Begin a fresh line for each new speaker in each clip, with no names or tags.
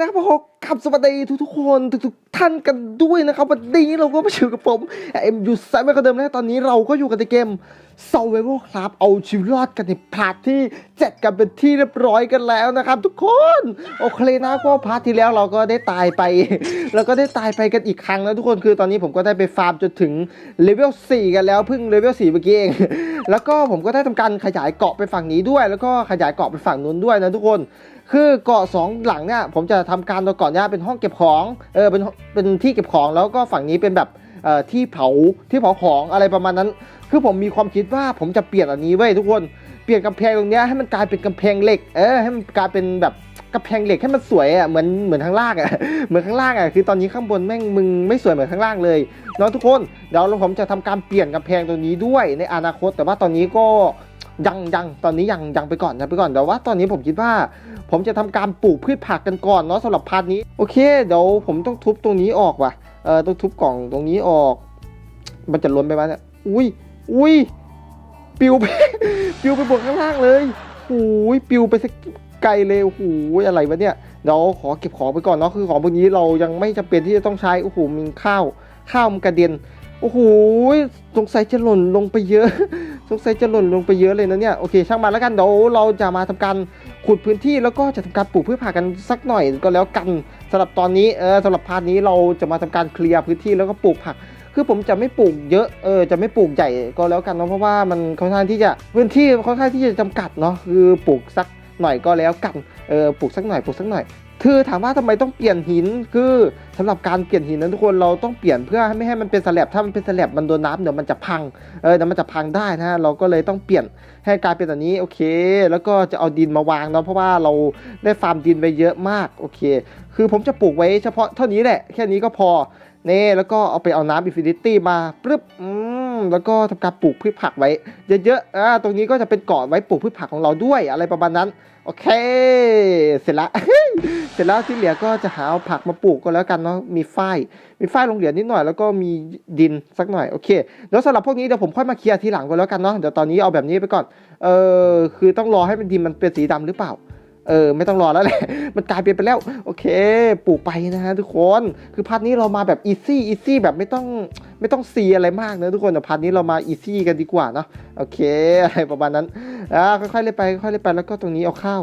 นะครับผมขับสวัสดีทุกๆคนทุกๆท่านกันด้วยนะครับ วันนี้เราก็มาอยู่กับผมเอ็มยูไซไม่คนเดิมนะตอนนี้เราก็อยู่กันในเกม Survival ครับเอาชีวิตรอดกันในพาร์ทที่เจ็ดกันเป็นที่เรียบร้อยกันแล้วนะครับ ทุกคนโอเคนะก็พาร์ทที่แล้วเราก็ได้ตายไปแล้วก็ได้ตายไปกันอีกครั้งแล้วทุกคนคือตอนนี้ผมก็ได้ไปฟาร์มจนถึงเลเวล4กันแล้วเพิ่งเลเวล4เมื่อกี้เองแล้วก็ผมก็ได้ทำการขยายเกาะไปฝั่งนี้ด้วย แล้วก็ขยายเกาะไปฝั่งนู้นด้วยนะทุกคน คือเกาะสองหลังเนี่ยผมจะทำการตัวเกาะเนี่ยเป็นห้องเก็บของเออเป็นเป็นที่เก็บของแล้วก็ฝั่งนี้เป็นแบบเอ่อที่เผาที่เผาของอะไรประมาณนั้น คือผมมีความคิดว่าผมจะเปลี่ยนอันนี้เว้ยทุกคนเปลี่ยนกำแพงตรงเนี้ยให้มันกลายเป็นกำแพงเหล็กเออให้มันกลายเป็นแบบกำแพงเหล็กให้มันสวยอะเหมือนเหมือนข้างล่างอะเหมือนข้างล่างอะคือตอนนี้ข้างบนแม่งมึงไม่สวยเหมือนข้างล่างเลยเนาะทุกคนเดี๋ยวผมจะทำการเปลี่ยนกำแพงตรงนี้ด้วยในอนาคต แต่ว่าตอนนี้ก็ ยังยังตอนนี้ยังยังไปก่อนยังไปก่อนแต่ว่าตอนนี้ผมคิดว่า ผมจะทำการปลูกพืชผักกันก่อนเนาะสำหรับพาร์ทนี้โอเคเดี๋ยวผมต้องทุบตรงนี้ออกว่ะเออต้องทุบกล่องตรงนี้ออก มันจะล้นไปไหมเนี่ยอุ้ยอุ้ยปิวไปปิวไปบนข้างล่างเลยโอ้ยปิวไปสักไกลเลยโอ้โหอะไรวะเนี่ยเดี๋ยวขอเก็บของไปก่อนเนาะคือของพวกนี้เรายังไม่จำเป็นที่จะต้องใช้โอ้โหมีข้าวข้าวมันกระเด็นโอ้โหสงสัยจะหล่นลงไปเยอะ สงสัยจะหล่นลงไปเยอะเลยนะเนี่ยโอเคช่างมันแล้วกันเดี๋ยวเราจะมาทำการขุดพื้นที่แล้วก็จะทำการปลูกพืชผักกันสักหน่อยก็แล้วกันสำหรับตอนนี้เออสำหรับพาร์ทนี้เราจะมาทำการเคลียร์พื้นที่แล้วก็ปลูกผัก คือผมจะไม่ปลูกเยอะเออจะไม่ปลูกใหญ่ก็แล้วกันเนาะเพราะว่ามันค่อนข้างที่จะพื้นที่ค่อนข้างที่จะจำกัดเนาะคือปลูกสักหน่อยก็แล้วกันเออปลูกสักหน่อยปลูกสักหน่อย คือถามว่าทำไมต้องเปลี่ยนหิน คือสำหรับการเปลี่ยนหินนั้นทุกคนเราต้องเปลี่ยนเพื่อไม่ให้มันเป็นสแลบถ้ามันเป็นสแลบมันโดนน้ำเดี๋ยวมันจะพังเออเดี๋ยวมันจะพังได้นะเราก็เลยต้องเปลี่ยนให้กลายเป็นแบบนี้โอเค แล้วก็จะเอาดินมาวางเนาะเพราะว่าเราได้ฟาร์มดินไปเยอะมากโอเค คือผมจะปลูกไว้เฉพาะเท่านี้แหละแค่นี้ก็พอเน่แล้วก็เอาไปเอาน้ำอินฟินิตี้มาปึ๊บอืม แล้วก็ทำการปลูกพืชผักไว้เยอะๆอ่าตรงนี้ก็จะเป็นเกาะไว้ปลูกพืชผักของเราด้วยอะไรประมาณนั้น โอเค เสร็จละ เสร็จแล้วที่เหลือก็จะหาเอาผักมาปลูกก็แล้วกันเนาะ มีฝ้าย มีฝ้ายลงเหลือนิดหน่อย แล้วก็มีดินสักหน่อย โอเคเดี๋ยวสำหรับพวกนี้เดี๋ยวผมค่อยมาเคลียร์ทีหลังก็แล้วกันเนาะ เดี๋ยวตอนนี้เอาแบบนี้ไปก่อน เออคือต้องรอให้มันดินมันเป็นสีดำหรือเปล่า เออไม่ต้องรอแล้วแหละ มันกลายเป็นไปแล้ว โอเค ปลูกไปนะฮะทุกคน คือพาร์ทนี้เรามาแบบอีซี่อีซี่แบบไม่ต้องไม่ต้องซีอะไรมากนะทุกคนแต่พาร์ทนี้เรามาอีซี่กันดีกว่าเนาะโอเคอะไรประมาณนั้นอ่าค่อยๆเล่นไปค่อยๆเล่นไปแล้วก็ตรงนี้เอาข้าว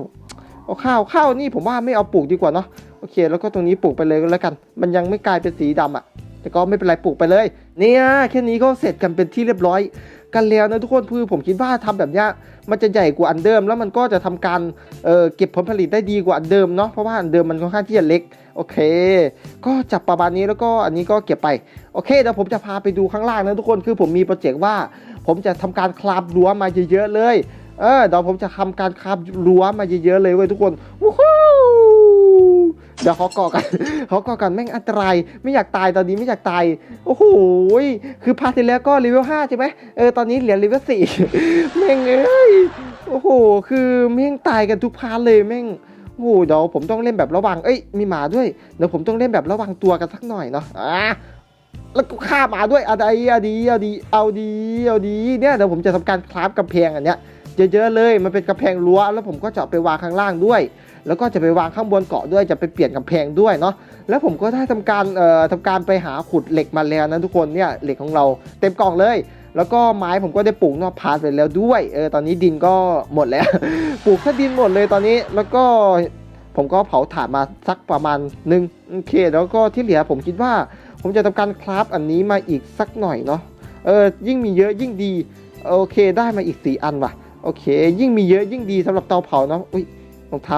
เอาข้าวข้าวนี่ผมว่าไม่เอาปลูกดีกว่าเนาะโอเค แล้วก็ตรงนี้ปลูกไปเลยแล้วกัน มันยังไม่กลายเป็นสีดำอะแต่ก็ไม่เป็นไรปลูกไปเลย เนี่ยแค่นี้ก็เสร็จกันเป็นที่เรียบร้อย กันแล้วนะทุกคนคือผมคิดว่าทำแบบเนี้ยมันจะใหญ่กว่าอันเดิม แล้วมันก็จะทำการเอ่อเก็บผลผลิตได้ดีกว่าอันเดิมเนาะเพราะว่าอันเดิมมันค่อนข้างที่จะเล็กโอเค ก็จับประมาณนี้แล้วก็อันนี้ก็เก็บไปโอเคเดี๋ยวผมจะพาไปดูข้างล่างนะทุกคนคือผมมีโปรเจกต์ว่า ผมจะทำการคลาบรั้วมาเยอะๆเลยเออเดี๋ยวผมจะทำการคลาบรั้วมาเยอะๆเลยเว้ยทุกคนวู้ฮู้ เดี๋ยวเขาก่อกันเขาก่อกันแม่งอันตราย ไม่อยากตายตอนนี้ไม่อยากตาย โอ้โห คือพาร์ทที่แล้วก็เลเวล5ใช่ไหมเออ ตอนนี้เหลือเลเวล4แม่งเอ้ย โอ้โห คือแม่งตายกันทุกพาร์ทเลยแม่งโอ้โหเดี๋ยวผมต้องเล่นแบบระวัง เอ้ย มีหมาด้วย เดี๋ยวผมต้องเล่นแบบระวังตัวกันสักหน่อยเนาะ อะแล้วก็ฆ่าหมาด้วยอาดีเอาดีเอาดีเอาดีเอาดี เนี่ยเดี๋ยวผมจะทำการคราฟกำแพงอันเนี้ยเยอะๆเลย มันเป็นกำแพงรั้ว แล้วผมก็จะไปวางข้างล่างด้วย แล้วก็จะไปวางข้างบนเกาะด้วยจะไปเปลี่ยนกำแพงด้วยเนาะแล้วผมก็ได้ทำการเอ่อทำการไปหาขุดเหล็กมาแล้วนะทุกคนเนี่ยเหล็กของเราเต็มกล่องเลย แล้วก็ไม้ผมก็ได้ปลูกนอกพาร์ทไปแล้วด้วยเออตอนนี้ดินก็หมดแล้ว ปลูกแค่ดินหมดเลยตอนนี้แล้วก็ผมก็เผาถ่านมาสักประมาณหนึ่งโอเค แล้วก็ที่เหลือผมคิดว่า ผมจะทำการคราฟอันนี้มาอีกสักหน่อยเนาะเออยิ่งมีเยอะยิ่งดีโอเคได้มาอีกสี่อันว่ะโอเค ยิ่งมีเยอะยิ่งดีสำหรับเตาเผาเนาะอุ้ยรองเท้า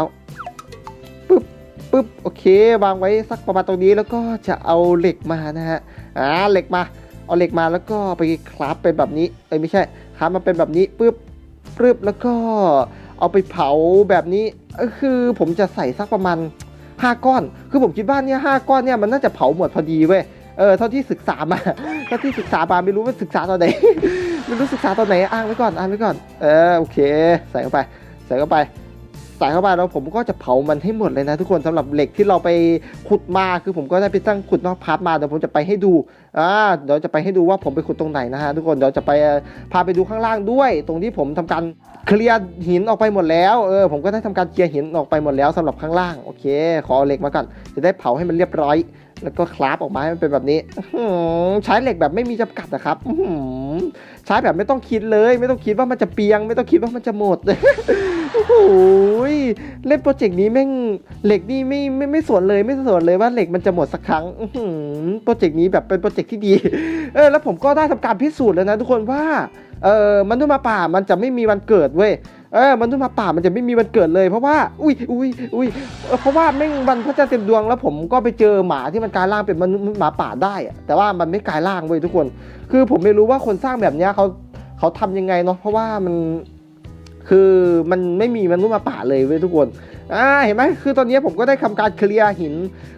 ปึ๊บโอเค วางไว้สักประมาณตรงนี้แล้วก็จะเอาเหล็กมานะฮะอ่าเหล็กมา เอาเหล็กมาแล้วก็ไปคราฟเป็นแบบนี้เอ้ยไม่ใช่คราฟมาเป็นแบบนี้ปึ๊บปึ๊บแล้วก็เอาไปเผาแบบนี้คือผมจะใส่สักประมาณ 5 ก้อน คือผมคิดว่าเนี่ยห้าก้อนเนี่ยมันน่าจะเผาหมดพอดีเว้ยเออเท่าที่ศึกษามาเท่าที่ศึกษามาไม่รู้ว่าศึกษาตอนไหนไม่รู้ศึกษาตอนไหนอ้างไว้ก่อนอ้างไว้ก่อนเออโอเค ใส่เข้าไป ใส่เข้าไป ใส่เข้าไปแล้วผมก็จะเผามันให้หมดเลยนะทุกคนสำหรับเหล็กที่เราไปขุดมาคือผมก็ได้ไปตั้งขุดนอกพาร์ทมาเดี๋ยวผมจะไปให้ดูอ่าเดี๋ยวจะไปให้ดูว่าผมไปขุดตรงไหนนะฮะทุกคนเดี๋ยวจะไปพาไปดูข้างล่างด้วย ตรงที่ผมทำการเคลียร์หินออกไปหมดแล้วเออผมก็ได้ทำการเคลียร์หินออกไปหมดแล้วสำหรับข้างล่างโอเค ขอเหล็กมาก่อนจะได้เผาให้มันเรียบร้อย แล้วก็คราฟออกมาให้มันเป็นแบบนี้ใช้เหล็กแบบไม่มีจำกัดนะครับใช้แบบไม่ต้องคิดเลย ไม่ต้องคิดว่ามันจะเปียง ไม่ต้องคิดว่ามันจะหมด โอ้โหยเล่นโปรเจกต์นี้แม่งเหล็กนี่ไม่ไม่ไม่สวนเลยไม่สวนเลยว่าเหล็กมันจะหมดสักครั้งโปรเจกต์นี้แบบเป็นโปรเจกต์ที่ดีเออแล้วผมก็ได้ทำการพิสูจน์แล้วนะทุกคนว่าเออมนุษย์มาป่ามันจะไม่มีวันเกิดเว้ยเออมนุษย์มาป่ามันจะไม่มีวันเกิดเลยเพราะว่า อุ้ยอุ้ยอุ้ยเเพราะว่าแม่งวันพระจันทร์เต็มดวงแล้วผมก็ไปเจอหมาที่มันกลายร่างเป็นมนุษย์หมาป่าได้แต่ว่ามันไม่กลายร่างเว้ยทุกคน คือผมไม่รู้ว่าคนสร้างแบบนี้เขาเขาทำยังไงเนาะเพราะว่ามัน คือมันไม่มีมนุษย์มาป่าเลยเว้ยทุกคนอ่าเห็นไหมคือตอนนี้ผมก็ได้ทำการเคลียร์หิน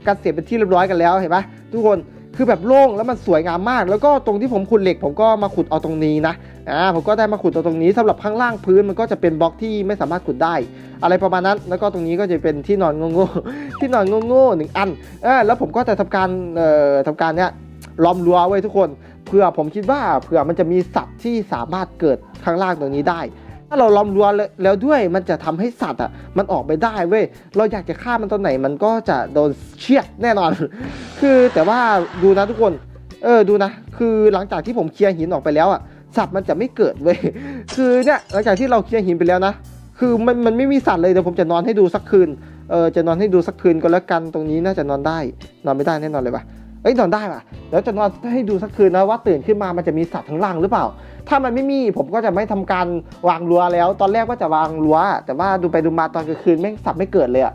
การเสียเป็นที่เรียบร้อยกันแล้วเห็นไหมทุกคนคือแบบโล่งแล้วมันสวยงามมาก แล้วก็ตรงที่ผมขุดเหล็ก ผมก็มาขุดเอาตรงนี้นะอ่าผมก็ได้มาขุดเอาตรงนี้สำหรับข้างล่างพื้นมันก็จะเป็นบล็อกที่ไม่สามารถขุดได้ อะไรประมาณนั้น แล้วก็ตรงนี้ก็จะเป็นที่นอนโง่ๆที่นอนโง่ๆหนึ่งอันเออแล้วผมก็จะทำการเอ่อทำการเนี้ยล้อมรั้วไว้ทุกคนเพื่อผมคิดว่าเผื่อมันจะมีสัตว์ที่สามารถเกิดข้างล่างตรงนี้ได้ ถ้าเราล้อมรั้วแล้วแล้วด้วยมันจะทำให้สัตว์อะมันออกไปได้เว้ยเราอยากจะฆ่ามันตอนไหนมันก็จะโดนเชือดแน่นอน คือแต่ว่าดูนะทุกคน เออดูนะ คือหลังจากที่ผมเคลียร์หินออกไปแล้วอะสัตว์มันจะไม่เกิดเว้ยคือเนี่ยหลังจากที่เราเคลียร์หินไปแล้วนะคือมันมันไม่มีสัตว์เลยเดี๋ยวผมจะนอนให้ดูสักคืนเออจะนอนให้ดูสักคืนก็แล้วกันตรงนี้น่าจะนอนได้ นอนไม่ได้แน่นอนเลยปะเอ้ยนอนได้ปะเดี๋ยวจะนอนให้ดูสักคืนนะว่าตื่นขึ้นมามันจะมีสัตว์ข้งล่างหรือเปล่า ถ้ามันไม่มีผมก็จะไม่ทำการวางรั้วแล้ว ตอนแรกว่าจะวางรั้ว แต่ว่าดูไปดูมาตอนกลางคืนแม่งสับไม่เกิดเลยอะ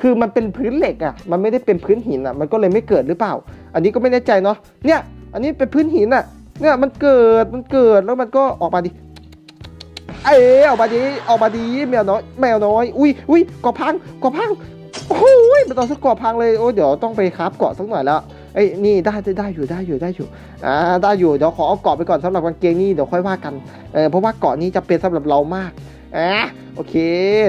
คือมันเป็นพื้นเหล็กอะมันไม่ได้เป็นพื้นหินอะมันก็เลยไม่เกิดหรือเปล่า อันนี้ก็ไม่แน่ใจเนาะเนี่ยอันนี้เป็นพื้นหินอะเนี่ยมันเกิดมันเกิดแล้วมันก็ออกมาดิเอ้ยออกมาดิออกมาดิแมวน้อยแมวน้อย อุ้ยอุ้ยเกาะพังเกาะพังโอ้ยมันตองสักเกาะพังเลยโอ้เดี๋ยวต้องไปคราฟเกาะสักหน่อยแล้ว เอ้ยนี่ได้ได้ได้อยู่ได้อยู่ได้อยู่อ่าได้อยู่เดี๋ยวขอเอาเกาะไปก่อนสำหรับกางเกงนี่เดี๋ยวค่อยว่ากันเออเพราะว่าเกาะนี้จะเป็นสำหรับเรามากอะโอเค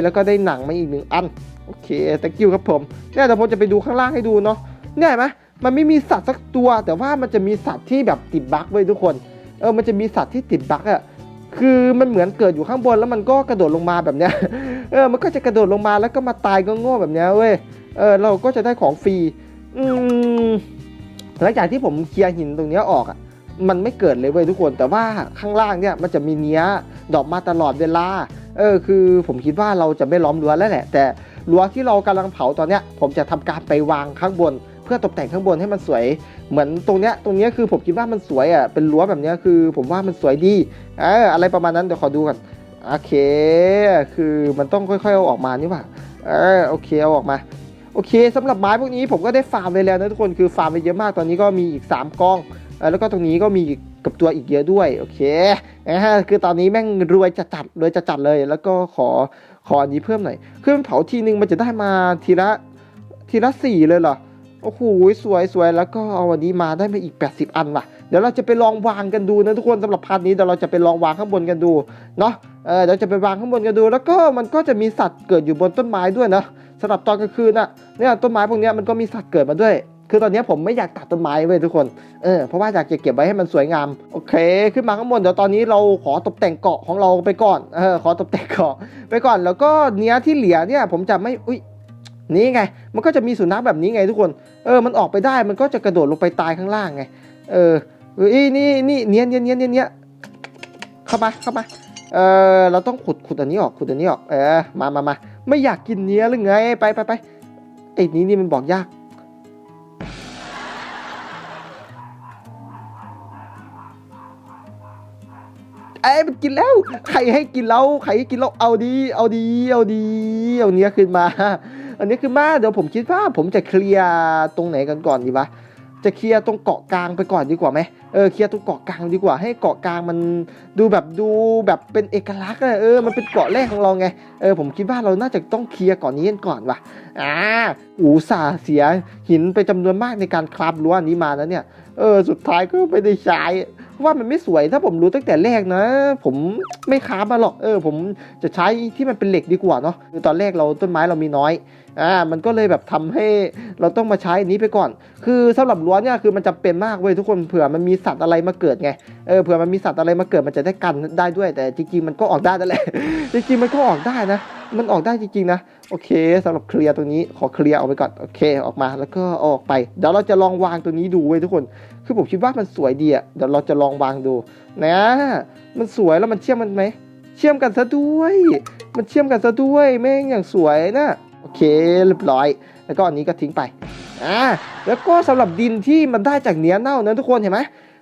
แล้วก็ได้หนังมาอีกหนึ่งอันโอเค thank you ครับผมเนี่ยเดี๋ยวผมจะไปดูข้างล่างให้ดูเนาะเนี่ยเห็นไหมมันไม่มีสัตว์สักตัว แต่ว่ามันจะมีสัตว์ที่แบบติดบั๊กไว้ยทุกคนเออมันจะมีสัตว์ที่ติดบั๊กอะคือมันเหมือนเกิดอยู่ข้างบนแล้วมันก็กระโดดลงมาแบบเนี้ย เออ มันก็จะกระโดดลงมาแล้วก็มาตายก็โง่แบบเนี้ยเว้ย เออ เราก็จะได้ของฟรี อืม หลังจากที่ผมเคลียร์หินตรงนี้ออกอะมันไม่เกิดเลยเว้ยทุกคน แต่ว่าข้างล่างเนี่ยมันจะมีเนี้ยดอกมาตลอดเวลาเออคือผมคิดว่าเราจะไม่ล้อมรั้วแล้วแหละ แต่รั้วที่เรากำลังเผาตอนเนี้ย ผมจะทำการไปวางข้างบน เพื่อตกแต่งข้างบนให้มันสวย เหมือนตรงเนี้ยตรงเนี้ยคือผมคิดว่ามันสวยอะเป็นรั้วแบบเนี้ยคือ ผมว่ามันสวยดีเอออะไรประมาณนั้นเดี๋ยวขอดูกันโอเค คือมันต้องค่อยๆเอาออกมานี่หว่าเออโอเคเอาออกมา โอเคสำหรับไม้พวกนี้ผมก็ได้ฟาร์มไปแล้วนะทุกคนคือฟาร์มไปเยอะมากตอนนี้ก็มีอีก 3กองเออแล้วก็ตรงนี้ก็มีกับตัวอีกเยอะด้วยโอเคนะฮะคือตอนนี้แม่งรวยจัดจัดรวยจัดจัดเลย แล้วก็ขอขออันนี้เพิ่มหน่อยคือมันเผาทีนึงมันจะได้มาทีละทีละสี่เลยเหรอโอ้โหสวยสวยแล้วก็เอาวันนี้มาได้มาอีก 80 อันว่ะเดี๋ยวเราจะไปลองวางกันดูนะทุกคนสำหรับพาร์ทนี้เดี๋ยวเราจะไปลองวางข้างบนกันดูเนาะเออเดี๋ยวจะไปวางข้างบนกันดู แล้วก็มันก็จะมีสัตว์เกิดอยู่บนต้นไม้ด้วยนะ สำหรับตอนกลางคืนน่ะเนี่ยต้นไม้พวกนี้มันก็มีสัตว์เกิดมาด้วย คือตอนนี้ผมไม่อยากตัดต้นไม้เว้ยทุกคนเออเพราะว่าอยากเก็บไว้ให้มันสวยงามโอเค ขึ้นมาข้างบนเดี๋ยวตอนนี้เราขอตกแต่งเกาะของเราไปก่อนเออขอตกแต่งเกาะไปก่อนแล้วก็เนี้ยที่เหลือเนี่ยผมจะไม่อุ้ยนี่ไง มันก็จะมีสุนัขแบบนี้ไงทุกคน เออ มันออกไปได้ มันก็จะกระโดดลงไปตายข้างล่างไง เออเอ้ยนี่นี่เนี้ยเนี้ยเนี้ยเนี้ยเนี้ยเข้ามา เข้ามา เออเราต้องขุด ขุดอันนี้ออก ขุดอันนี้ออก เออ มามามา ไม่อยากกินเนี้ยหรือไง ไปไปไปไอ้นี้นี่มันบอกยากเอ้มันกินแล้ว ใครให้กินแล้วใครให้กินแล้วเอาดี เอาดี เอาดี เอาเนี้ยขึ้นมา อันนี้คือมา เดี๋ยวผมคิดว่าผมจะเคลียร์ตรงไหนกันก่อนดีวะ จะเคลียร์ตรงเกาะกลางไปก่อนดีกว่าไหมเออเคลียร์ตรงเกาะกลางดีกว่า ให้เกาะกลางมันดูแบบดูแบบเป็นเอกลักษณ์อะเออมันเป็นเกาะแรกของเราไงเออผมคิดว่าเราน่าจะต้องเคลียร์ก่อนนี้กันก่อนว่ะอ่าอูสาเสียหินไปจำนวนมากในการคราบรั้วอันนี้มาแล้วเนี่ยเออสุดท้ายก็ไม่ได้ใช้ ว่ามันไม่สวยถ้าผมรู้ตั้งแต่แรกนะ ผมไม่ค้ามาหรอกเออ ผมจะใช้ที่มันเป็นเหล็กดีกว่าเนาะคือตอนแรกเราต้นไม้เรามีน้อยอ่ามันก็เลยแบบทำให้เราต้องมาใช้อันนี้ไปก่อน คือสำหรับรั้วเนี่ยคือมันจำเป็นมากเว้ยทุกคนเผื่อมันมีสัตว์อะไรมาเกิดไงเออเผื่อมันมีสัตว์อะไรมาเกิดมันจะได้กันได้ด้วย แต่จริงๆมันก็ออกได้นั่นแหละจริงๆมันก็ออกได้นะ มันออกได้จริงๆนะ โอเคสำหรับเคลียร์ตรงนี้ขอเคลียร์ออกไปก่อนโอเคออกมาแล้วก็ออกไปเดี๋ยวเราจะลองวางตัวนี้ดูเว้ยทุกคน คือผมคิดว่ามันสวยดีอะเดี๋ยวเราจะลองวางดูนะมันสวยแล้วมันเชื่อมมันไหมเชื่อมกันซะด้วย มันเชื่อมกันซะด้วยแม่งอย่างสวยนะโอเคเรียบร้อย แล้วก็อันนี้ก็ทิ้งไปอ่าแล้วก็สำหรับดินที่มันได้จากเนื้อเน่านะทุกคนเห็นไหม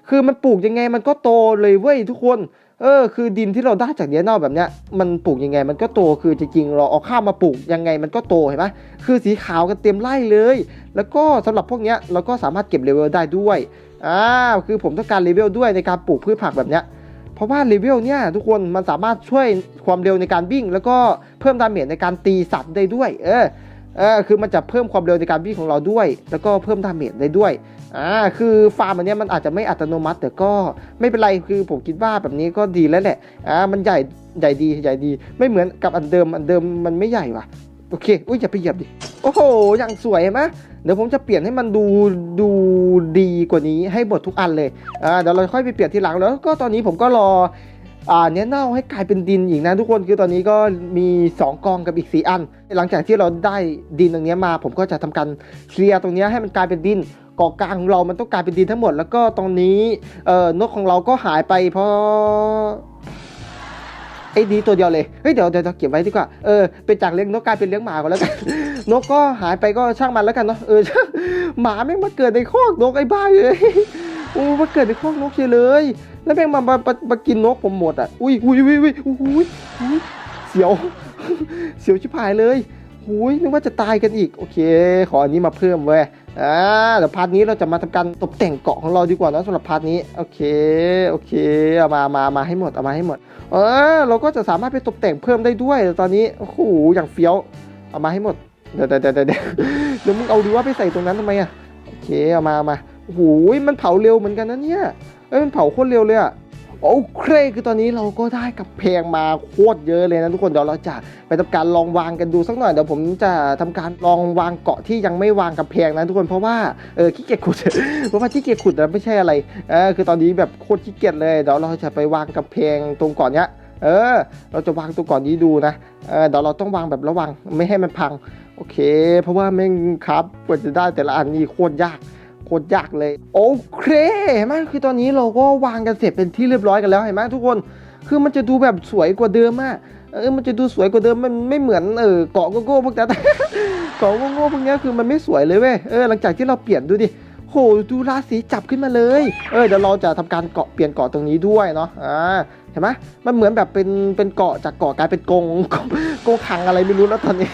คือมันปลูกยังไงมันก็โตเลยเว้ยทุกคน เออคือดินที่เราได้จากเนื้อน่าแบบเนี้ยมันปลูกยังไงมันก็โตคือจริงๆเราเอาข้าวมาปลูกยังไงมันก็โตเห็นไหมคือสีขาวกันเต็มไร่เลย แล้วก็สำหรับพวกเนี้ยเราก็สามารถเก็บเลเวลได้ด้วยอ่าคือผมต้องการเลเวลด้วยในการปลูกพืชผักแบบเนี้ยเพราะว่าเลเวลเนี่ยทุกคนมันสามารถช่วยความเร็วในการวิ่ง แล้วก็เพิ่มดาเมจในการตีสัตว์ได้ด้วย เออเออคือมันจะเพิ่มความเร็วในการวิ่งของเราด้วย แล้วก็เพิ่มดาเมจได้ด้วย อ่าคือฟาร์มอันนี้มันอาจจะไม่อัตโนมัติ แต่ก็ไม่เป็นไรคือผมคิดว่าแบบนี้ก็ดีแล้วแหละอ่ามันใหญ่ใหญ่ดีใหญ่ดี ไม่เหมือนกับอันเดิมอันเดิมมันไม่ใหญ่ว่ะโอเคอุ้ยอย่าไปเหยียบดิโอ้โหอย่างสวยไหมเดี๋ยวผมจะเปลี่ยนให้มันดูดูดีกว่านี้ให้หมดทุกอันเลยอ่าเดี๋ยวเราค่อยไปเปลี่ยนทีหลังแล้ว ก็ตอนนี้ผมก็รออ่าเนื้อเน่าให้กลายเป็นดินอีกนะทุกคนคือตอนนี้ก็มี 2 กองกับอีก 4 อัน หลังจากที่เราได้ดินตรงนี้มา ผมก็จะทำการเคลียร์ตรงนี้ให้มันกลายเป็นดิน เกาะกลางของเรามันต้องกลายเป็นดินทั้งหมด แล้วก็ตรงนี้เอ่อนกของเราก็หายไปเพราะไอ้ดีตัวเดียวเลย เฮ้ยเดี๋ยวเดี๋ยวเก็บไว้ดีกว่า เออเป็นจากเลี้ยงนกกลายเป็นเลี้ยงหมาก็แล้วกัน นกก็หายไปก็ช่างมันแล้วกันเนาะ เออ หมาแม่งมาเกิดในคอกนกไอ้บ้าเลยโอ้มาเกิดในคอกนกเฉยเลย แล้วแม่งมามามากินนกผมหมดอะ อุ้ยอุ้ยอุ้ยอุ้ยอุ้ยอุ้ยเสียว เสียวชิบหายเลยอุ้ยนึกว่าจะตายกันอีก โอเค ขออันนี้มาเพิ่มเว้ย อ่าเดี๋ยวพาร์ทนี้เราจะมาทำการตกแต่งเกาะของเราดีกว่านะสำหรับพาร์ทนี้โอเคโอเคเอามามามาให้หมดเอามาให้หมด เออเราก็จะสามารถไปตกแต่งเพิ่มได้ด้วยตอนนี้โอ้โหอย่างเฟี้ยวเอามาให้หมดเดี๋ยวเดี๋ยวเดี๋ยวเดี๋ยวเดี๋ยวมึงเอาดีว่าไปใส่ตรงนั้นทำไมอะโอเคเอามามาโอ้โหมันเผาเร็วเหมือนกันนะเนี่ยเอ้ยมันเผาโคตรเร็วเลยอะ โอเคคือตอนนี้เราก็ได้กับเพลงมาโคตรเยอะเลยนะทุกคนเดี๋ยวเราจะไปทำการลองวางกันดูสักหน่อยเดี๋ยวผมจะทำการลองวางเกาะที่ยังไม่วางกับเพลงนะทุกคนเพราะว่าเออขี้เกียจขุดเพราะว่าขี้เกียจขุดนะไม่ใช่อะไรเออคือตอนนี้แบบโคตรขี้เกียจเลยเดี๋ยวเราจะไปวางกับเพลงตรงเก่อนเนี้ยเออ เราจะวางตรงก่อนนี้ดูนะ เออเดี๋ยวเราต้องวางแบบระวังไม่ให้มันพัง โอเค เพราะว่าแม่งครับกว่าจะได้แต่ละอันนี่โคตรยาก คตรยากเลย โอเคเห็นไหมคือตอนนี้เราก็วางกันเสร็จเป็นที่เรียบร้อยกันแล้วเห็นไหมทุกคนคือมันจะดูแบบสวยกว่าเดิมมากเออมันจะดูสวยกว่าเดิมมันไม่เหมือนเออเกาะโกโก้พวกนั้นเกาะโกโก้พวกนี้คือมันไม่สวยเลยเว้ยเออหลังจากที่เราเปลี่ยนดูดิโหดูราศีจับขึ้นมาเลยเออเดี๋ยวเราจะทำการเกาะเปลี่ยนเกาะตรงนี้ด้วยเนาะอ่าเห็นไหมมันเหมือนแบบเป็นเป็นเกาะจากเกาะกลายเป็นกงกรงกรงขังอะไรไม่รู้แล้วตอนนี้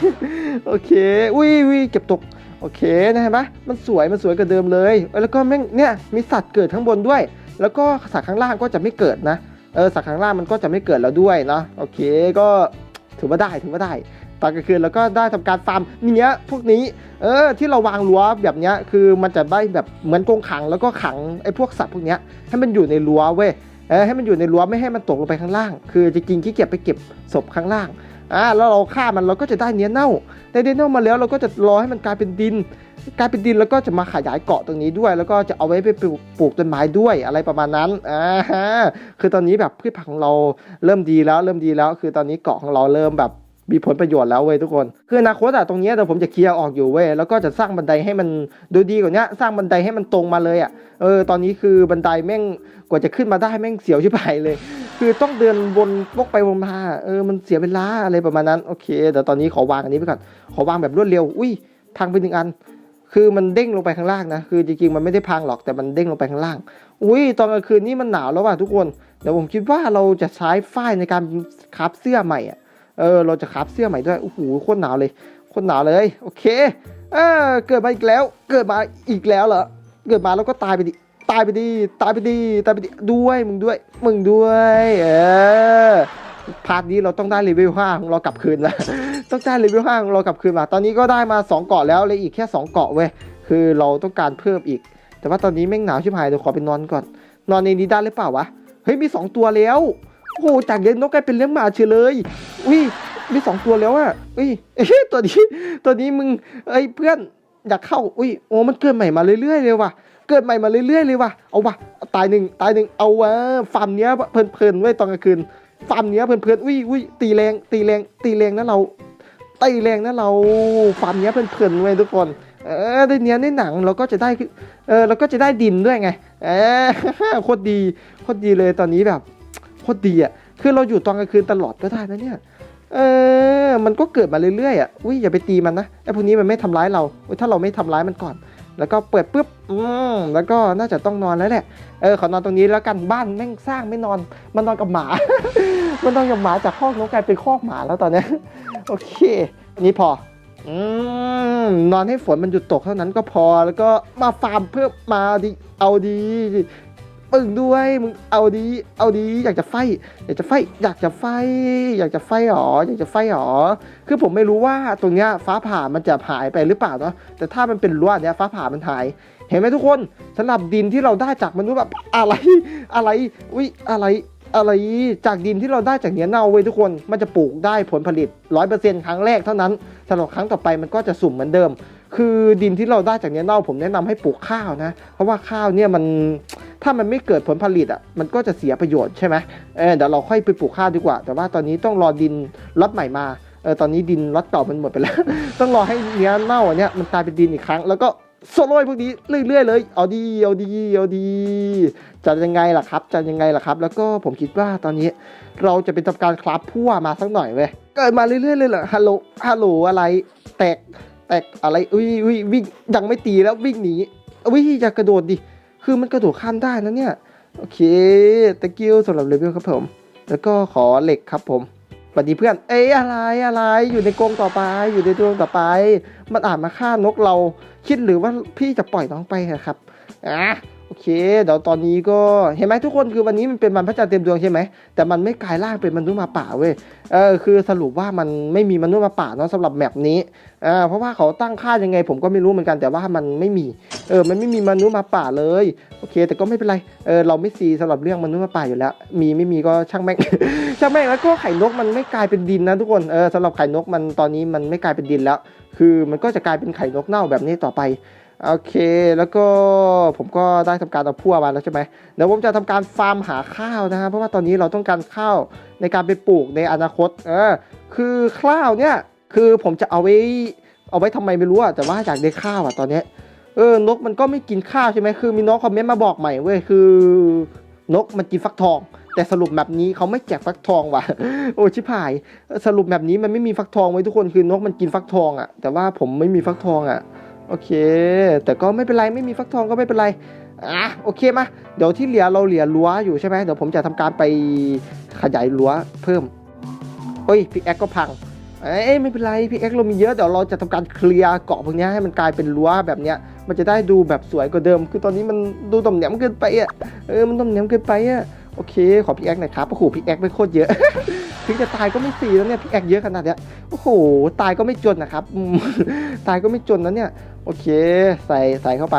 โอเค อุ้ยอุ้ยเก็บตก โอเคนะเห็นไหมมันสวยมันสวยกว่าเดิมเลยแล้วก็แม่งเนี่ยมีสัตว์เกิดข้างบนด้วย แล้วก็สัตว์ข้างล่างก็จะไม่เกิดนะเออสัตว์ข้างล่างมันก็จะไม่เกิดแล้วด้วยเนาะโอเคก็ถือว่าได้ถือว่าได้ตอนกลางคืนเราก็ได้ทำการฟาร์มเนี้ยพวกนี้เออที่เราวางรั้วแบบเนี้ยคือมันจะได้แบบเหมือนกรงขังแล้วก็ขังไอ้พวกสัตว์พวกเนี้ยให้มันอยู่ในรั้วเว้ยเออให้มันอยู่ในรั้วไม่ให้มันตกลงไปข้างล่าง คือจริงๆขี้เกียจไปเก็บศพข้างล่าง อ่าแล้วเราฆ่ามันเราก็จะได้เนื้อเน่าได้เนื้อเน่ามาแล้วเราก็จะรอให้มันกลายเป็นดิน กลายเป็นดินแล้วก็จะมาขยายเกาะตรงนี้ด้วย แล้วก็จะเอาไว้ไปปลูกปลูกต้นไม้ด้วยอะไรประมาณนั้นอ่าฮะคือตอนนี้แบบพืชผักของเราเริ่มดีแล้วเริ่มดีแล้ว คือตอนนี้เกาะของเราเริ่มแบบ มีผลประโยชน์แล้วเว้ยทุกคน คืออนาคตอะตรงนี้เดี๋ยวผมจะเคลียร์ออกอยู่เว้ยแล้วก็จะสร้างบันไดให้มันดูดีกว่านี้สร้างบันไดให้มันตรงมาเลยอะเออตอนนี้คือบันไดแม่งกว่าจะขึ้นมาได้แม่งเสียวชิบหายเลย คือต้องเดินวนวกไปวนมาเออมันเสียเวลาอะไรประมาณนั้นโอเคเดี๋ยวตอนนี้ขอวางอันนี้ไปก่อนขอวางแบบรวดเร็ว อุ้ยพังไปหนึ่งอัน คือมันเด้งลงไปข้างล่างนะคือจริงๆมันไม่ได้พังหรอกแต่มันเด้งลงไปข้างล่าง อุ้ยตอนกลางคืนนี่มันหนาวแล้วว่ะทุกคนเดี๋ยวผมคิดว่าเราจะใช้ฝ้ายในการคราฟเสื้อใหม่อะ เออเราจะคราฟเสื้อใหม่ด้วยโอ้โหโคตรหนาวเลยโคตรหนาวเลยโอเคเออเกิดมาอีกแล้ว เกิดมาอีกแล้วเหรอเกิดมาแล้วก็ตายไปดิตายไปดิตายไปดิตายไปดิด้วยมึงด้วย มึงด้วยเออพาร์ทนี้เราต้องได้เลเวล5ของเรากลับคืนแล้วต้องได้เลเวล5ของเรากลับคืนมา ตอนนี้ก็ได้มา 2 เกาะแล้วเลยอีกแค่ 2 เกาะเว้ยคือเราต้องการเพิ่มอีก แต่ว่าตอนนี้แม่งหนาวชิบหายเดี๋ยวขอไปนอนก่อน นอนในนี้ได้หรือเปล่าวะเฮ้ยมีสองตัวแล้ว โอ้โหจากเลี้ยงนกกลายเป็นเลี้ยงหมาเฉยเลยอุ้ยมีสองตัวแล้วอะอุ้ยเอ้ตัวนี้ตัวนี้มึงเอ้ยเพื่อนอยากเข้าอุ้ยโอ้มันเกิดใหม่มาเรื่อยๆเลยว่ะเกิดใหม่มาเรื่อยๆเลยว่ะเอาว่ะตายหนึ่งตายหนึ่งเอาวะฟาร์มเนี้ยเพลินๆไว้ตอนกลางคืนฟาร์มเนี้ยเพลินๆอุ้ยอุ้ยตีแรงตีแรงตีแรงนะเราตีแรงนะเราฟาร์มเนี้ยเพลินๆไว้ทุกคนเออได้เนี้ยได้หนังเราก็จะได้เออเราก็จะได้ดินด้วยไงเออโคตรดีโคตรดีเลยตอนนี้แบบ โคตรดีอะคือเราอยู่ตอนกลางคืนตลอดก็ได้นะเนี่ยเออมันก็เกิดมาเรื่อยๆอะอุ้ยอย่าไปตีมันนะไอ้พวกนี้มันไม่ทำร้ายเราอุ๊ยถ้าเราไม่ทำร้ายมันก่อน แล้วก็เปิดปุ๊บอืมแล้วก็น่าจะต้องนอนแล้วแหละเออขอนอนตรงนี้แล้วกันบ้านแม่งสร้างไม่นอน มันนอนกับหมา มันนอนกับหมาจากคอกนกกลายเป็นคอกหมาแล้วตอนนี้โอเคนนี้พออืมนอนให้ฝนมันหยุดตกเท่านั้นก็พอแล้วก็มาฟาร์มเพื่อมาดีเอาดี ปึ่งด้วย มึงเอาดี เอาดี อยากจะไฟ อยากจะไฟ อยากจะไฟ อยากจะไฟหรอ อยากจะไฟหรอ คือผมไม่รู้ว่าตรงเนี้ยฟ้าผ่ามันจะหายไปหรือเปล่าเนาะ แต่ถ้ามันเป็นรั้วเนี้ยฟ้าผ่ามันหาย เห็นไหมทุกคนสำหรับดินที่เราได้จากมนุษย์แบบอะไร อะไร อุ้ยอะไรอะไรจากดินที่เราได้จากเนี้ยเน่าเว้ยทุกคนมันจะปลูกได้ผลผลิตร้อยเปอร์เซ็นต์ครั้งแรกเท่านั้นสำหรับครั้งต่อไปมันก็จะสุ่มเหมือนเดิม คือดินที่เราได้จากเนี้ยเน่าผมแนะนำให้ปลูกข้าวนะ เพราะว่าข้าวเนี่ยมันถ้ามันไม่เกิดผลผลิตอะมันก็จะเสียประโยชน์ใช่ไหมเออเดี๋ยวเราค่อยไปปลูกข้าวดีกว่า แต่ว่าตอนนี้ต้องรอดินล็อตใหม่มาเออตอนนี้ดินล็อตเก่ามันหมดไปแล้ว ต้องรอให้เนี้ยเน่าอันเนี้ยมันกลายเป็นดินอีกครั้ง แล้วก็โซโล่พวกนี้เรื่อยๆเลย เอาดีเอาดีเอาดีจะยังไงล่ะครับจะยังไงล่ะครับ แล้วก็ผมคิดว่าตอนนี้เราจะเป็นทำการคลับพั่วมาสักหน่อยเว้ยเกิดมาเรื่อยๆเลยเหรอฮัลโหลฮัลโหลอะไร แตก แตกอะไรอุ้ยอุ้ยวิ่งยังไม่ตีแล้ววิ่งหนีอุ้ยอยากระโดดดิ คือมันกระโดดข้ามได้นะเนี่ย โอเคตะกิ้วสำหรับเลเวลครับผม แล้วก็ขอเหล็กครับผมสวัสดีเพื่อน เอ้ยอะไรอะไร อยู่ในกรงต่อไป อยู่ในกรงต่อไป มันอาจมาฆ่านกเรา คิดหรือว่าพี่จะปล่อยน้องไปครับ อะ เคเดี๋ยวตอนนี้ก็เห็นไหมทุกคนคือวันนี้มันเป็นวันพระจันทร์เต็มดวงใช่ไหมแต่มันไม่กลายร่างเป็นมนุษย์มาป่าเว้ยเออคือสรุปว่ามันไม่มีมนุษย์มาป่าเนาะสำหรับแมปนี้อ่าเพราะว่าเขาตั้งค่ายังไง ผมก็ไม่รู้เหมือนกันแต่ว่ามันไม่มีเออมันไม่มีมนุษย์มาป่าเลยโอเค แต่ก็ไม่เป็นไรเออเราไม่ซีสำหรับเรื่องมนุษย์มาป่าอยู่แล้ว มีไม่มีก็ช่างแม่งช่างแม่งแล้วก็ไข่นกมันไม่กลายเป็นดินนะทุกคนเออสำหรับไข่นกมันตอนนี้มันไม่กลายเป็นดินแล้ว คือมันก็จะกลายเป็นไข่นกเน่าแบบนี้ต่อไป โอเค แล้วก็ผมก็ได้ทำการเอาพั่วมาแล้วใช่ไหมเดี๋ยวผมจะทำการฟาร์มหาข้าวนะฮะเพราะว่าตอนนี้เราต้องการข้าวในการไปปลูกในอนาคต เออ คือข้าวเนี่ย คือผมจะเอาไว้เอาไว้ทำไมไม่รู้อะแต่ว่าอยากได้ข้าวอะตอนเนี้ยเออนกมันก็ไม่กินข้าวใช่ไหมคือมีน้องคอมเมนต์มาบอกใหม่เว้ยคือนกมันกินฟักทอง แต่สรุปแบบนี้เขาไม่แจกฟักทองว่ะโอ้ชิบหาย สรุปแบบนี้มันไม่มีฟักทองไว้ทุกคนคือนกมันกินฟักทองอะแต่ว่าผมไม่มีฟักทองอะ โอเค แต่ก็ไม่เป็นไรไม่มีฟักทองก็ไม่เป็นไรอะโอเคมาเดี๋ยวที่เหลือเราเหลือรั้วอยู่ใช่ไหมเดี๋ยวผมจะทำการไปขยายรั้วเพิ่มเฮ้ยพิกแอคก็พังเอ้ยไม่เป็นไรพี่เอ็กเรามีเยอะเดี๋ยวเราจะทำการเคลียร์เกาะพวกนี้ให้มันกลายเป็นรั้วแบบเนี้ย มันจะได้ดูแบบสวยกว่าเดิม คือตอนนี้มันดูต่อมแหนมเกินไปอะเออมันต่อมแหนมเกินไปอะโอเค ขอพี่แอ็กหน่อยครับโอ้โหพี่แอ็กไม่โคตรเยอะถึงจะตายก็ไม่สีแล้วเนี่ยพี่แอ็กเยอะขนาดเนี้ยโอ้โหตายก็ไม่จนนะครับตายก็ไม่จนนะเนี่ย โอเค ใส่ใส่เข้าไป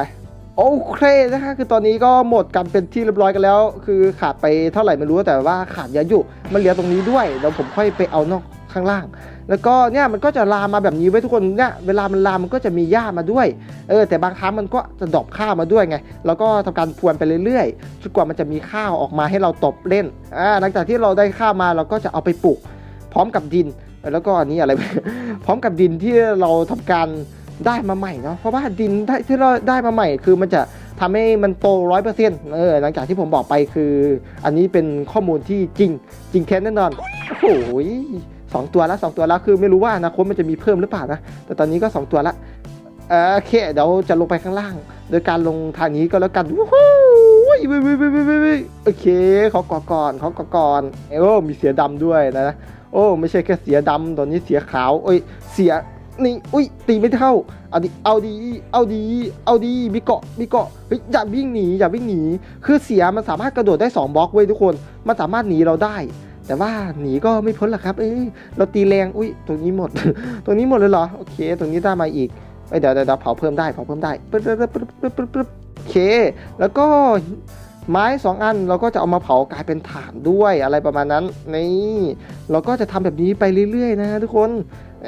โอเคนะคะคือตอนนี้ก็หมดกันเป็นที่เรียบร้อยกันแล้ว คือขาดไปเท่าไหร่ไม่รู้แต่ว่าขาดเยอะอยู่ มันเหลือตรงนี้ด้วยเดี๋ยวผมค่อยไปเอานอกข้างล่าง แล้วก็เนี่ยมันก็จะลามมาแบบนี้ไว้ทุกคนเนี่ยเวลามันลามมันก็จะมีหญ้ามาด้วยเออแต่บางครั้งมันก็จะดอปข้าวมาด้วยไงแล้วก็ทำการพรวนไปเรื่อยๆจนกว่ามันจะมีข้าวออกมาให้เราตบเล่นอ่าหลังจากที่เราได้ข้าวมาเราก็จะเอาไปปลูก พร้อมกับดินแล้วก็อันนี้อะไร พร้อมกับดินที่เราทำการ ได้มาใหม่เนาะเพราะว่าดินได้ที่เราได้มาใหม่คือมันจะทำให้มันโตร้อยเปอร์เซ็นต์เออหลังจากที่ผมบอกไปคือ อันนี้เป็นข้อมูลที่จริง จริงแท้แน่นอน โอ้โหสองตัวแล้วสองตัวแล้วคือไม่รู้ว่าอนาคตมันจะมีเพิ่มหรือเปล่านะ แต่ตอนนี้ก็สองตัวละเออโอเค เดี๋ยวจะลงไปข้างล่าง โดยการลงทางนี้ก็แล้วกันวู้ฮู้โอเคเขาก่อก่อนเขาก่อก่อนเอ้มีเสียดำด้วยนะ โอ้ ไม่ใช่แค่เสียดำตอนนี้เสียขาวเอ้ยเสีย นี่อุ้ยตีไม่เท่าเอาดีเอาดีเอาดีเอาดีมีเกาะมีเกาะเฮ้ยอย่าวิ่งหนีอย่าวิ่งหนีคือเสียมันสามารถกระโดดได้สองบล็อกเว้ยทุกคนมันสามารถหนีเราได้ แต่ว่าหนีก็ไม่พ้นหรอกครับ เอ้ยเราตีแรงอุ้ยตรงนี้หมด ตรงนี้หมดเลยเหรอโอเค ตรงนี้ได้มาอีกเอ้ยเดี๋ยวเดี๋ยวเผาเพิ่มได้เผาเพิ่มได้ปึ๊บปึ๊บปึ๊บปึ๊บปึ๊บปึ๊บโอเค แล้วก็ไม้สองอันเราก็จะเอามาเผากลายเป็นถ่านด้วยอะไรประมาณนั้นนี่เราก็จะทำแบบนี้ไปเรื่อยๆนะทุกคน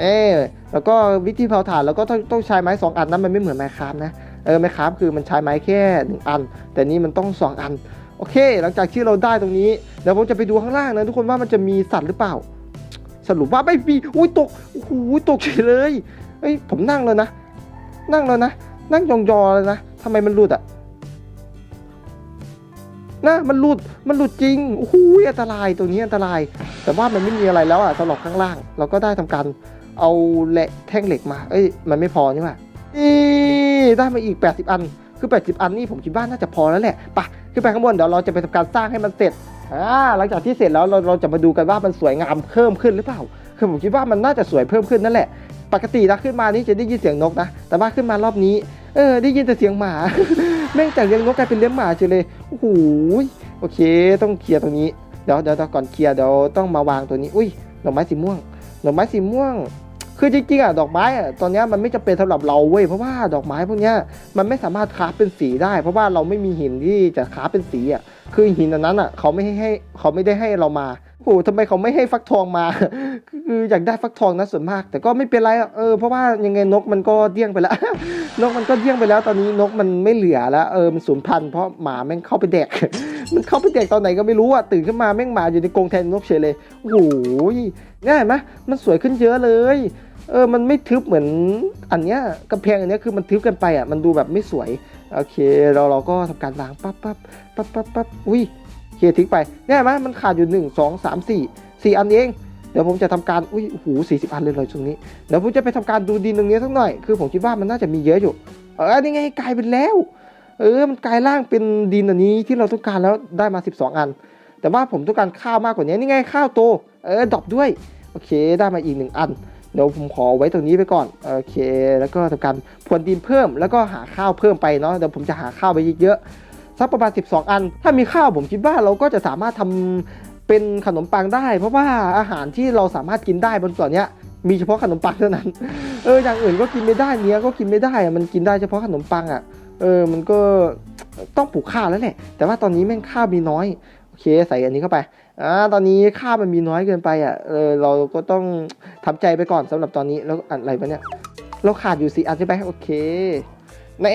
เออแล้วก็วิธีเผาถ่านเราก็ต้องต้องใช้ไม้สองอันนั้นมันไม่เหมือนไม้คราฟนะเออไม้คราฟคือมันใช้ไม้แค่หนึ่งอัน แต่นี่มันต้องสองอันโอเค หลังจากที่เราได้ตรงนี้เดี๋ยวผมจะไปดูข้างล่างนะทุกคนว่ามันจะมีสัตว์หรือเปล่า สรุปว่าไม่มีอุ้ยตกโอ้โหตกเฉยเลยเอ้ยผมนั่งแล้วนะ นั่งแล้วนะ นั่งยองๆเลยนะทำไมมันหลุดอะนะมันหลุดมันหลุดจริงโอ้โหอันตรายตัวนี้อันตราย แต่ว่ามันไม่มีอะไรแล้วอะสำหรับข้างล่าง เราก็ได้ทำการ เอาแหละแท่งเหล็กมา เอ้ย มันไม่พอนี่หว่านี่ได้มาอีก 80 อัน คือ 80 อันนี่ผมคิดว่าน่าจะพอแล้วแหละไปขึ้นไปข้างบนเดี๋ยวเราจะไปทำการสร้างให้มันเสร็จ อ่า หลังจากที่เสร็จแล้วเราเราจะมาดูกันว่ามันสวยงามเพิ่มขึ้นหรือเปล่า คือผมคิดว่ามันน่าจะสวยเพิ่มขึ้นนั่นแหละ ปกตินะขึ้นมานี่จะได้ยินเสียงนกนะ แต่ว่าขึ้นมารอบนี้ เออ ได้ยินแต่เสียงหมา แม่งจากเลี้ยงนกกลายเป็นเลี้ยงหมาเฉยเลย โอ้โห โอเค ต้องเคลียร์ตรงนี้ เดี๋ยวเดี๋ยวเดี๋ยวก่อนเคลียร์เดี๋ยวต้องมาวางตัวนี้ อุ้ยดอกไม้สีม่วงดอกไม้สีม่วง คือจริงๆอะดอกไม้อะตอนนี้มันไม่จำเป็นสำหรับเราเว้ยเพราะว่าดอกไม้พวกเนี้ยมันไม่สามารถคราฟเป็นสีได้ เพราะว่าเราไม่มีหินที่จะคราฟเป็นสีอะคือหินอันนั้นอะเขาไม่ให้เขาไม่ได้ให้เรามาโอ้โหทำไมเขาไม่ให้ฟักทองมา คืออยากได้ฟักทองนะส่วนมาก แต่ก็ไม่เป็นไรเออเพราะว่ายังไงนกมันก็เดี้ยงไปแล้ว นกมันก็เดี้ยงไปแล้ว ตอนนี้นกมันไม่เหลือแล้วเออมันสูญพันธุ์เพราะหมาแม่งเข้าไปแดกมันเข้าไปแดกตอนไหนก็ไม่รู้อะตื่นขึ้นมาแม่งหมาอยู่ในกรงแทนนกเฉยเลยโอ้โหง่ายไหมมันสวยขึ้นเยอะเลย เออ มันไม่ทึบเหมือนอันเนี้ยกำแพงอันเนี้ยคือมันทึบกันไปอะ มันดูแบบไม่สวย โอเค เราเราก็ทำการล้างปั๊บปั๊บปั๊บปั๊บปั๊บอุ้ยเคทิ้งไปง่ยไหมมันขาดอยู่หนึ่งสองสามสี่สี่อันเอง เดี๋ยวผมจะทำการอุ้ยโอ้โหสี่สิบอันเลยเลยตรงนี้ เดี๋ยวผมจะไปทำการดูดินตรงนี้สักหน่อย คือผมคิดว่ามันน่าจะมีเยอะอยู่ เออนี่ไงกลายเป็นแล้ว เออ มันกลายร่างเป็นดินอันนี้ที่เราต้องการแล้วได้มา 12 อัน แต่ว่าผมต้องการข้าวมากกว่านี้ นี่ไงข้าวโต เออดรอปด้วย โอเค ได้มาอีกหนึ่งอัน เดี๋ยวผมขอไว้ตรงนี้ไปก่อนโอเค แล้วก็ทำการพรวนดินเพิ่ม แล้วก็หาข้าวเพิ่มไปเนาะเดี๋ยวผมจะหาข้าวไปเยอะๆสักประมาณ 12 อัน ถ้ามีข้าวผมคิดว่าเราก็จะสามารถทำเป็นขนมปังได้ เพราะว่าอาหารที่เราสามารถกินได้บนเกาะเนี้ยมีเฉพาะขนมปังเท่านั้น เออ อย่างอื่นก็กินไม่ได้เนี้ยก็กินไม่ได้ มันกินได้เฉพาะขนมปังอะ เออ มันก็ต้องปลูกข้าวแล้วแหละ แต่ว่าตอนนี้แม่งข้าวมีน้อย เคใส่อันนี้เข้าไปอ่าตอนนี้ค่ามันมีน้อยเกินไปอะเออเราก็ต้องทำใจไปก่อนสำหรับตอนนี้แล้วอะไรปะเนี่ยเราขาดอยู่สี่อันใช่ไหมโอเคใน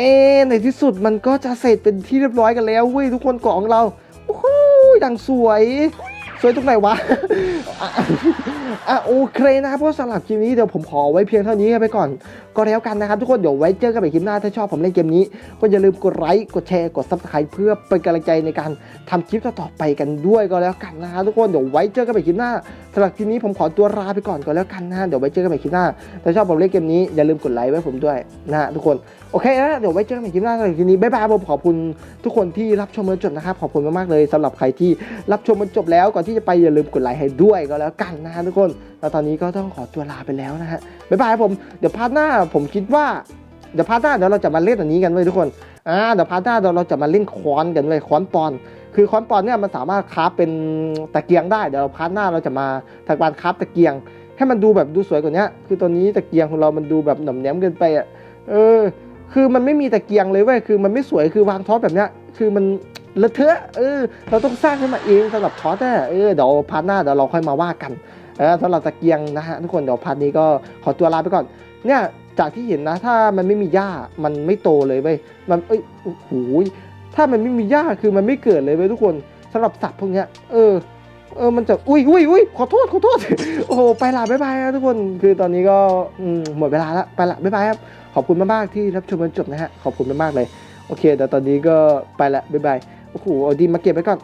ในที่สุดมันก็จะเสร็จเป็นที่เรียบร้อยกันแล้วเว้ยทุกคนกล่องเราโอ้โหอย่างสวย สวยตรงไหนวะ อะโอเคนะครับเพราะสำหรับคลิปนี้เดี๋ยวผมขอไว้เพียงเท่านี้กันไปก่อน ก็แล้วกันนะครับ ทุกคนเดี๋ยวไว้เจอกันใหม่คลิปหน้าถ้าชอบผมเล่นเกมนี้ ก็อย่าลืมกดไลค์กดแชร์กดซับสไครต์เพื่อเป็นกำลังใจในการทำคลิปต่อไปกันด้วยก็แล้วกันนะฮะทุกคนเดี๋ยวไว้เจอกันใหม่คลิปหน้าสำหรับคลิปนี้ผมขอตัวลาไปก่อนก็แล้วกันนะเดี๋ยวไว้เจอกันใหม่คลิปหน้าถ้าชอบผมเล่นเกมนี้อย่าลืมกดไลค์ไว้ผมด้วยนะทุกคน โอเคนะเดี๋ยวไว้เจอกันใหม่คลิปหน้าสำหรับคลิปนี้บ๊ายบายผมขอบคุณทุกคนที่รับชมมาจนนะครับขอบคุณมากๆเลยสำหรับใครที่รับชมมันจบแล้วก่อนที่จะไปอย่าลืมกดไลค์ให้ด้วยก็แล้วกันนะทุกคนแล้วตอนนี้ก็ต้องขอตัวลาไปแล้วนะฮะบ๊ายบายผมเดี๋ยวพาร์ทหน้าผมคิดว่าเดี๋ยวพาร์ทหน้าเดี๋ยวเราจะมาเล่นอันนี้กันเว้ยทุกคนอ่าเดี๋ยวพาร์ทหน้าเดี๋ยวเราจะมาเล่นค้อนกันเว้ยค้อนปอนคือค้อนปอนเนี่ยมันสามารถคราฟเป็นตะเกียงได้เดี๋ยวพาร์ทหน้าเราจะมาทำการคราฟตะเกียง ให้มันดูแบบดูสวยกว่านี้คือตอนนี้ตะเกียงของเรามันดูแบบหน่อมแนมเกินไปอะเออ คือมันไม่มีตะเกียงเลยเว้ยคือมันไม่สวยคือวางท็อปแบบเนี้ยคือมันเลอะเทอะเออเราต้องสร้างขึ้นมาเองสำหรับท็อปอะเออเดี๋ยวพาร์ทหน้าเดี๋ยวเราค่อยมาว่ากันเออสำหรับตะเกียงนะฮะทุกคนเดี๋ยวพาร์ทนี้ก็ขอตัวลาไปก่อน เนี่ยจากที่เห็นนะ ถ้ามันไม่มีหญ้ามันไม่โตเลยเว้ยมันเอ้ยโอ้โหถ้ามันไม่มีหญ้าคือมันไม่เกิดเลยเว้ยทุกคนสำหรับสัตว์พวกเนี้ยเออ เออมันจะอุ้ยอุ้ยอุ้ยขอโทษขอโทษ โอ้โหไปละบ๊ายบายนะทุกคนคือตอนนี้ก็อืมหมดเวลาแล้วไปละบ๊ายบายครับขอบคุณมากๆที่รับชมจนจบนะฮะขอบคุณมากๆเลยโอเคแต่ตอนนี้ก็ไปละบ๊ายบายโอ้โหเอาดีมาเก็บไว้ก่อน